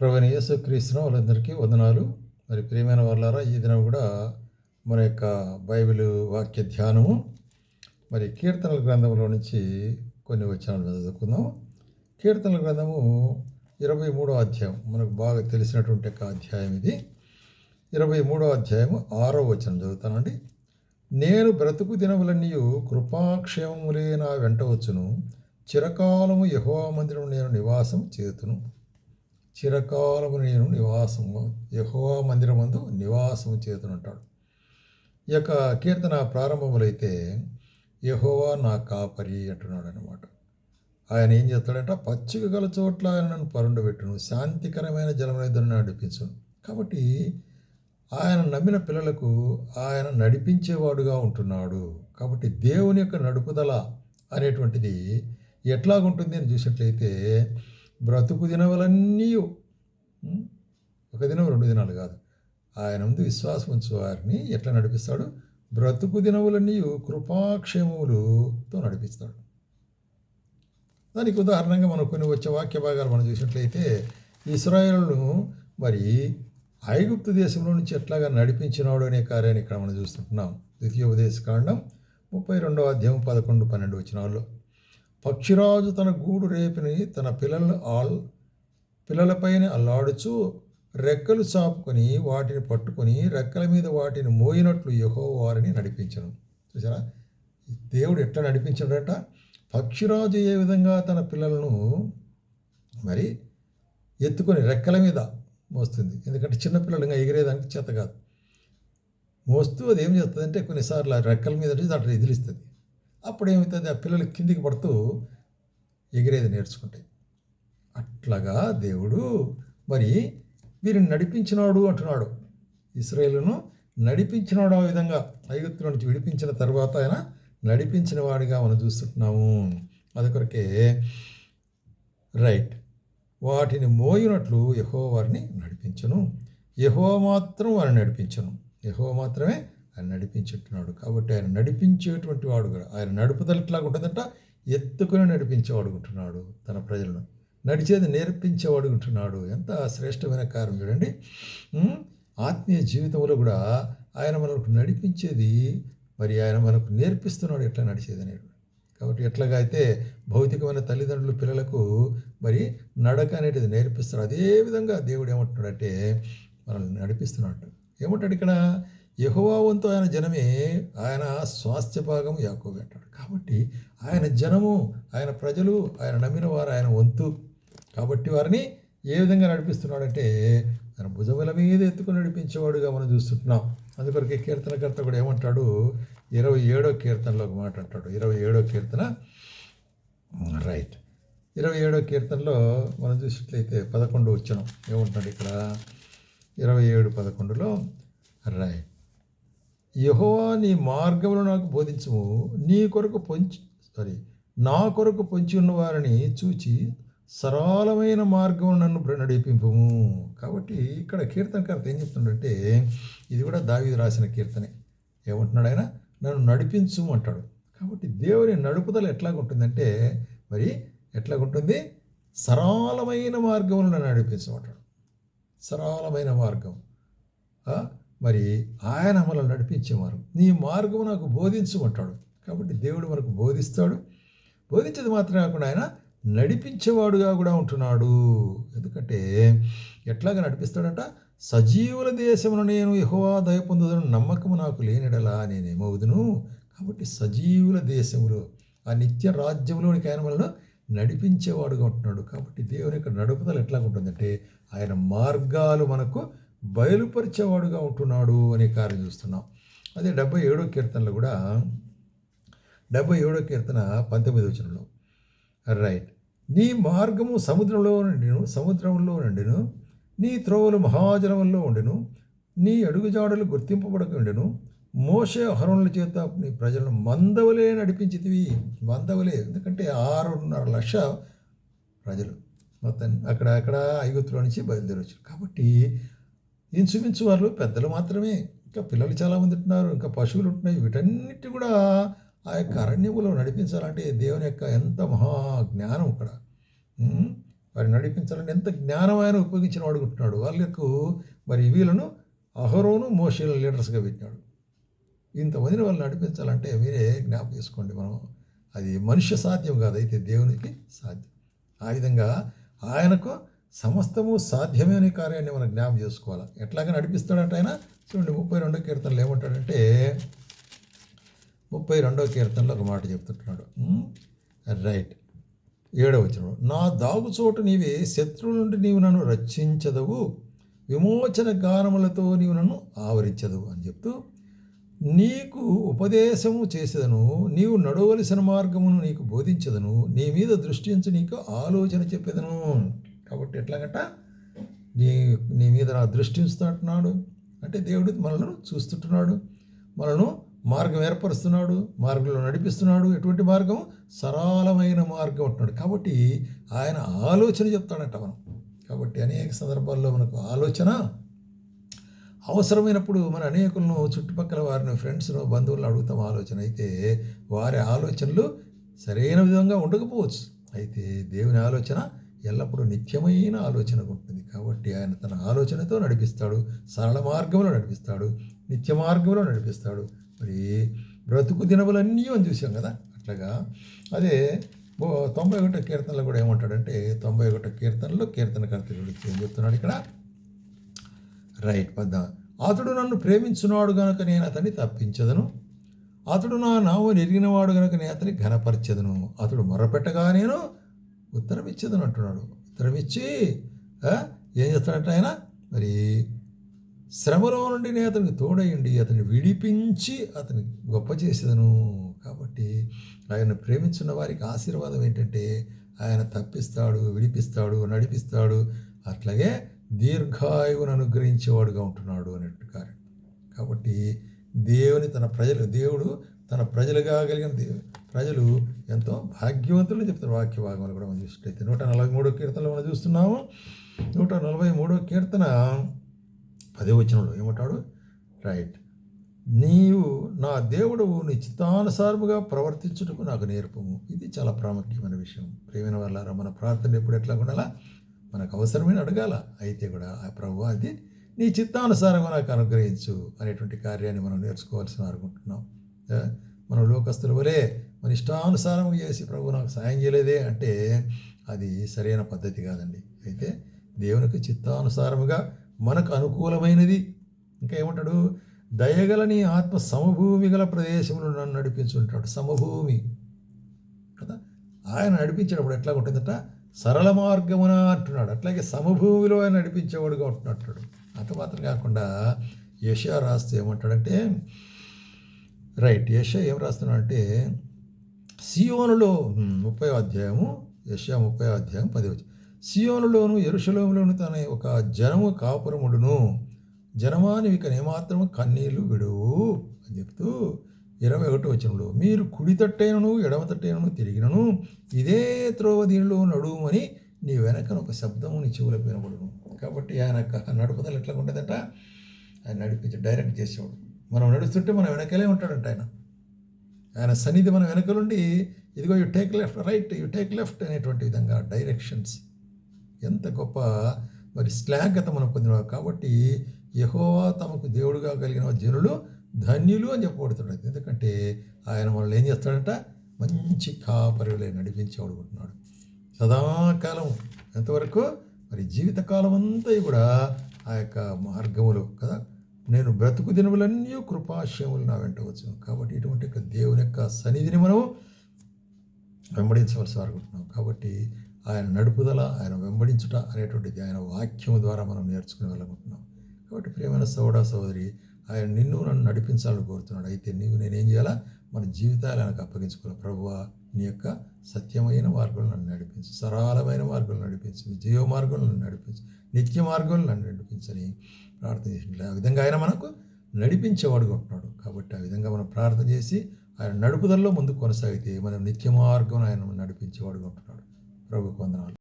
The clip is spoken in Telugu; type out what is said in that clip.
ప్రభుని యేసుక్రీస్తున వాళ్ళందరికీ వందనాలు. మరి ప్రియమైన వాళ్ళారా ఈ దినం కూడా మన యొక్క బైబిల్ వాక్య ధ్యానము. మరి కీర్తనల గ్రంథంలో నుంచి కొన్ని వచనాలు చదువుకుందాం. కీర్తనల గ్రంథము ఇరవై మూడో అధ్యాయం. మనకు బాగా తెలిసినటువంటి ఒక అధ్యాయం ఇది. ఇరవై మూడో అధ్యాయము ఆరో వచనం చదువుతానండి. నేను బ్రతుకు దినములన్నీ కృపాక్షేమములే నా వెంట వచ్చును. చిరకాలము యహోవా మందిరం నేను నివాసం చేతును. చిరకాలము నేను నివాసము యహోవా మందిరమందు నివాసము చేతునంటాడు. ఈ యొక్క కీర్తన ప్రారంభములైతే యహోవా నా కాపరి అంటున్నాడు అనమాట ఆయన ఏం చేస్తాడంట పచ్చిక గల చోట్ల ఆయన నన్ను పరుండబెట్టును శాంతికరమైన జలమైన నడిపించును. కాబట్టి ఆయన నమ్మిన పిల్లలకు ఆయన నడిపించేవాడుగా ఉంటున్నాడు. కాబట్టి దేవుని యొక్క నడుపుదల అనేటువంటిది ఎట్లాగుంటుంది అని చూసినట్లయితే బ్రతుకు దినములన్నీ ఒక దినం రెండు దినాలు కాదు. ఆయన ముందు విశ్వాసం ఉంచు వారిని. ఎట్లా నడిపిస్తాడు? బ్రతుకు దినములన్నీ కృపాక్షేమములతో నడిపిస్తాడు. దానికి ఉదాహరణగా మనం కొన్ని వచ్చే వాక్య భాగాలు మనం చూసినట్లయితే ఇస్రాయేల్ను మరి ఐగుప్తు దేశంలో నుంచి ఎట్లాగా నడిపించినాడు అనే కార్యాన్ని ఇక్కడ మనం చూస్తుంటున్నాం. ద్వితీయోపదేశ కాండం ముప్పై రెండవ అధ్యాయం పదకొండు పన్నెండు వచ్చినాల్లో పక్షిరాజు తన గూడు రేపిని తన పిల్లల ఆల్ పిల్లలపైన అల్లాడుచు రెక్కలు చాపుకొని వాటిని పట్టుకొని రెక్కల మీద వాటిని మోయినట్లు యహో వారిని నడిపించను. చూసారా దేవుడు ఎట్లా నడిపించాడట? పక్షిరాజు ఏ విధంగా తన పిల్లలను మరి ఎత్తుకొని రెక్కల మీద మోస్తుంది. ఎందుకంటే చిన్నపిల్లలు ఇంకా ఎగిరేదానికి చేత కాదు. మోస్తూ అది ఏం చేస్తుందంటే కొన్నిసార్లు ఆ రెక్కల మీద నుంచి దాంట్లో ఎదిలిస్తుంది. అప్పుడు ఏమవుతుంది ఆ పిల్లలు కిందికి పడుతూ ఎగిరేది నేర్చుకుంటాయి. అట్లాగా దేవుడు మరి వీరిని నడిపించినాడు అంటున్నాడు. ఇస్రాయేలును నడిపించినాడు ఆ విధంగా ఐగుప్తు నుంచి విడిపించిన తర్వాత ఆయన నడిపించిన వాడిగా మనం చూస్తున్నాము. అది కొరకే రైట్. వాటిని మోయినట్లు యహో వారిని నడిపించను. యహో మాత్రం వారిని నడిపించను. యహో మాత్రమే ఆయన నడిపించుంటున్నాడు కాబట్టి ఆయన నడిపించేటువంటి వాడు కూడా ఆయన నడుపుదల ఎట్లా ఉంటుందంట ఎత్తుకుని నడిపించేవాడు ఉంటున్నాడు తన ప్రజలను. నడిచేది నేర్పించేవాడు ఉంటున్నాడు. ఎంత శ్రేష్టమైన కార్యం చూడండి. ఆత్మీయ జీవితంలో కూడా ఆయన మనకు నడిపించేది మరి ఆయన మనకు నేర్పిస్తున్నాడు ఎట్లా నడిచేది అనేది. కాబట్టి ఎట్లాగా అయితే భౌతికమైన తల్లిదండ్రులు పిల్లలకు మరి నడక అనేది నేర్పిస్తారు అదేవిధంగా దేవుడు ఏమంటున్నాడంటే మనల్ని నడిపిస్తున్నాడు. ఏమంటాడు ఇక్కడ? యహోవా వంతు ఆయన జనమే ఆయన స్వాస్థ్య భాగం యాకోబు అంటాడు. కాబట్టి ఆయన జనము ఆయన ప్రజలు ఆయన నమ్మిన వారు ఆయన వంతు. కాబట్టి వారిని ఏ విధంగా నడిపిస్తున్నాడంటే ఆయన భుజముల మీద ఎత్తుకుని నడిపించేవాడుగా మనం చూస్తున్నాం. అందుకొరకే కీర్తనకర్త కూడా ఏమంటాడు ఇరవై ఏడో కీర్తనలో ఒక మాట అంటాడు. ఇరవై ఏడో కీర్తన రైట్. ఇరవై ఏడో కీర్తనలో మనం చూసినట్లయితే పదకొండు వచ్చినాం ఏమంటాడు ఇక్కడ? ఇరవై ఏడు పదకొండులో రైట్. యహోవా నీ మార్గములు నాకు బోధించము. నీ కొరకు పొంచి సారీ నా కొరకు పొంచి ఉన్న వారిని చూచి సరళమైన మార్గం నన్ను నడిపింపము. కాబట్టి ఇక్కడ కీర్తనకర్త ఏం చెప్తున్నాడంటే ఇది కూడా దావీదు రాసిన కీర్తనే. ఏమంటున్నాడు ఆయన? నన్ను నడిపించు అంటాడు. కాబట్టి దేవుని నడుపుదల ఎట్లాగుంటుందంటే మరి ఎట్లాగుంటుంది? సరళమైన మార్గములు నన్ను నడిపించమంటాడు. సరళమైన మార్గం. మరి ఆయన మనల్ని నడిపించేవారు. నీ మార్గము నాకు బోధించమంటాడు. కాబట్టి దేవుడు మనకు బోధిస్తాడు. బోధించేది మాత్రమే కాకుండా ఆయన నడిపించేవాడుగా కూడా ఉంటున్నాడు. ఎందుకంటే ఎట్లాగా నడిపిస్తాడంట? సజీవుల దేశమును నేను యహోవా దయ పొందుదను నమ్మకము నాకు లేనిడలా నేనేమవుదును కాబట్టి సజీవుల దేశములో ఆ నిత్య రాజ్యంలోనికి ఆయన మనల్ని నడిపించేవాడుగా ఉంటున్నాడు. కాబట్టి దేవుని యొక్క నడుపుదల ఎట్లా ఉంటుందంటే ఆయన మార్గాలు మనకు బయలుపరిచేవాడుగా ఉంటున్నాడు అనే కార్యం చూస్తున్నాం. అదే డెబ్బై ఏడో కీర్తనలో కూడా డెబ్బై ఏడో కీర్తన పంతొమ్మిది వచనంలో. రైట్. నీ మార్గము సముద్రంలో నుండిను సముద్రంలో నుండిను నీ త్రోవలు మహాజలంలో ఉండెను నీ అడుగుజాడలు గుర్తింపబడక ఉండెను మోసే హరణుల చేత నీ ప్రజలను మందవలే నడిపించితివి. మందవలే. ఎందుకంటే ఆరున్నర లక్ష ప్రజలు. మొత్తం అక్కడ అక్కడ ఐగుత్తులో నుంచి బయలుదేరొచ్చారు. కాబట్టి ఇంచుమించు వాళ్ళు పెద్దలు మాత్రమే. ఇంకా పిల్లలు చాలామంది ఉంటున్నారు ఇంకా పశువులు ఉంటున్నాయి. వీటన్నిటి కూడా ఆ యొక్క అరణ్యములో నడిపించాలంటే దేవుని యొక్క ఎంత మహా జ్ఞానం ఇక్కడ వారిని నడిపించాలంటే ఎంత జ్ఞానం ఆయన ఉపయోగించిన వాడు ఉంటున్నాడు. వాళ్ళకు మరి వీళ్ళను అహరోను మోషేల లీడర్స్గా పెట్టినాడు. ఇంతమందిని వాళ్ళు నడిపించాలంటే మీరే జ్ఞాపకం చేసుకోండి మనం. అది మనుష్య సాధ్యం కాదు అయితే దేవునికి సాధ్యం. ఆ విధంగా ఆయనకు సమస్తము సాధ్యమే కార్యాన్ని మనం జ్ఞాపం చేసుకోవాలి? ఎట్లాగా నడిపిస్తాడంటే ఆయన? చూడండి ముప్పై రెండో కీర్తనలు ఏమంటాడంటే ముప్పై రెండో కీర్తనలో ఒక మాట చెప్తుంటున్నాడు. రైట్. ఏడవ వచనం నా దాగుచోటు నీవే శత్రువుల నుండి నీవు నన్ను రక్షించదవు విమోచన గానములతో నీవు నన్ను ఆవరించదవు అని చెప్తూ నీకు ఉపదేశము చేసేదను నీవు నడవలసిన మార్గమును నీకు బోధించదను నీ మీద దృష్టించి నీకు ఆలోచన చెప్పేదను. కాబట్టి ఎట్లాగంట? నీ నీ మీద నా దృష్టి ఉంచుతున్నాడు అంటే దేవుడు మనల్ని చూస్తుంటున్నాడు. మనను మార్గం ఏర్పరుస్తున్నాడు. మార్గంలో నడిపిస్తున్నాడు. ఎటువంటి మార్గం? సరళమైన మార్గం అంటున్నాడు. కాబట్టి ఆయన ఆలోచన చెప్తాడంట మనం. కాబట్టి అనేక సందర్భాల్లో మనకు ఆలోచన అవసరమైనప్పుడు మన అనేకులను చుట్టుపక్కల వారిని ఫ్రెండ్స్ను బంధువులను అడుగుతాం ఆలోచన. అయితే వారి ఆలోచనలు సరైన విధంగా ఉండకపోవచ్చు. అయితే దేవుని ఆలోచన ఎల్లప్పుడూ నిత్యమైన ఆలోచన ఉంటుంది. కాబట్టి ఆయన తన ఆలోచనతో నడిపిస్తాడు. సరళ మార్గంలో నడిపిస్తాడు. నిత్య మార్గంలో నడిపిస్తాడు. మరి బ్రతుకు దినములన్నీ అని చూసాం కదా? అట్లాగా అదే తొంభై ఒకటో కీర్తనలో కూడా ఏమంటాడంటే తొంభై ఒకటో కీర్తనలో కీర్తనకర్త గురించి ఏం చెప్తున్నాడు ఇక్కడ? రైట్ పద్ద అతడు నన్ను ప్రేమించున్నాడు గనుక నేను అతన్ని తప్పించదను. అతడు నా నామం ఎరిగినవాడు గనుక నేను అతని ఘనపరచదను. అతడు మొరపెట్టగా నేను ఉత్తరం ఇచ్చేదను అంటున్నాడు ఉత్తరం ఇచ్చి ఏం చేస్తాడంటే ఆయన మరి శ్రమలో నుండి నేను అతనికి తోడయండి అతన్ని విడిపించి అతని గొప్ప చేసేదను. కాబట్టి ఆయన ప్రేమించున్న వారికి ఆశీర్వాదం ఏంటంటే ఆయన తప్పిస్తాడు విడిపిస్తాడు నడిపిస్తాడు అట్లాగే దీర్ఘాయువును అనుగ్రహించేవాడుగా ఉంటున్నాడు అనేట్టు కార్యం కాబట్టి దేవుని తన ప్రజలు దేవుడు తన ప్రజలుగా కలిగిన దేవుడు ప్రజలు ఎంతో భాగ్యవంతులు చెప్తారు. వాక్య భాగంలో కూడా మనం చూసినట్లయితే నూట నలభై మూడో కీర్తనలో మనం చూస్తున్నాము. నూట నలభై మూడో కీర్తన పదే వచ్చినప్పుడు ఏమంటాడు? రైట్. నీవు నా దేవుడు నీ చిత్తానుసారముగా ప్రవర్తించుటకు నాకు నేర్పము. ఇది చాలా ప్రాముఖ్యమైన విషయం. ప్రేమైన వాళ్ళారా మన ప్రార్థన ఎప్పుడు ఎట్లా ఉండాలా? మనకు అవసరమైన అడగాల. అయితే కూడా ఆ ప్రభు అది నీ చిత్తానుసారంగా నాకు అనుగ్రహించు అనేటువంటి కార్యాన్ని మనం నేర్చుకోవాల్సిన అనుకుంటున్నాం మన లోకస్తుల వలె మన ఇష్టానుసారం చేసి ప్రభు నాకు సాయం చేయలేదే అంటే అది సరైన పద్ధతి కాదండి. అయితే దేవునికి చిత్తానుసారముగా మనకు అనుకూలమైనది. ఇంకా ఏమంటాడు? దయగల నీ ఆత్మ సమభూమి గల ప్రదేశంలో నన్ను నడిపించుంటాడు. సమభూమి. కదా? ఆయన నడిపించేటప్పుడు ఎట్లా ఉంటుందట? సరళ మార్గమున అంటున్నాడు. అట్లాగే సమభూమిలో ఆయన నడిపించేవాడుగా ఉంటున్నట్టు అంత మాత్రం కాకుండా యశా రాస్తే ఏమంటాడంటే రైట్. యశ ఏం రాస్తున్నాడంటే సియోనులో ముప్పై అధ్యాయము యశా ముప్పై అధ్యాయం పదివచ్చు సియోనులోను ఎరుషలోములోను తన ఒక జనము కాపురముడును. జనమాని ఇక ఏమాత్రము కన్నీళ్ళు విడువు అని చెప్తూ ఇరవై ఒకటి వచనంలో మీరు కుడి తట్టైనను ఎడమ తట్టైనను తిరిగినను ఇదే త్రోవ దీనిలో నడువుమని నీ వెనకన ఒక శబ్దము నీ చెవులకు వినబడును కాబట్టి ఆయన నడుపుదలు నడుపుదల ఎట్లా ఉండేదట? ఆయన నడిపించి డైరెక్ట్ చేసేవాడు. మనం నడుస్తుంటే మనం వెనకలే ఉంటాడంట ఆయన. ఆయన సన్నిధి మన వెనకలుండి ఇదిగో you take left right you take left అనేటువంటి విధంగా డైరెక్షన్స్ ఎంత గొప్ప మరి శ్లాఘత మనం పొందిన కాబట్టి యహోవా తమకు దేవుడుగా కలిగిన జనులు ధన్యులు అని చెప్పబడుతున్నాడు. ఎందుకంటే ఆయన మనల్ని ఏం చేస్తాడంట? మంచి కాపరిలే నడిపించేవాడు ఉంటున్నాడు సదాకాలం ఎంతవరకు? మరి జీవితకాలం అంతా కూడా ఆ యొక్క మార్గములు కదా. నేను బ్రతుకు దినములన్నీ కృపాశయములు నా వెంట వచ్చును. కాబట్టి ఇటువంటి యొక్క దేవుని యొక్క సన్నిధిని మనము వెంబడించవలసి అనుకుంటున్నాం కాబట్టి ఆయన నడుపుదల ఆయన వెంబడించుట అనేటువంటిది ఆయన వాక్యం ద్వారా మనం నేర్చుకుని వెళ్ళకుంటున్నాం కాబట్టి ప్రేమైన సోడా సోదరి ఆయన నిన్ను నన్ను నడిపించాలని కోరుతున్నాడు. అయితే నీవు నేనేం చేయాలా? మన జీవితాలు ఆయనకు అప్పగించుకున్నాను ప్రభువా నీ యొక్క సత్యమైన మార్గంలో నన్ను నడిపించు. సరళమైన మార్గంలో నడిపించు. విజయ మార్గంలో నన్ను నడిపించు. నిత్య మార్గంలో నన్ను నడిపించని ప్రార్థన చేసినట్లు. ఆ విధంగా ఆయన మనకు నడిపించేవాడుగా ఉంటున్నాడు కాబట్టి ఆ విధంగా మనం ప్రార్థన చేసి ఆయన నడుపుదల్లో ముందు కొనసాగితే మనం నిత్య మార్గం ఆయన నడిపించేవాడుగా ఉంటున్నాడు ప్రభు కొందనాలు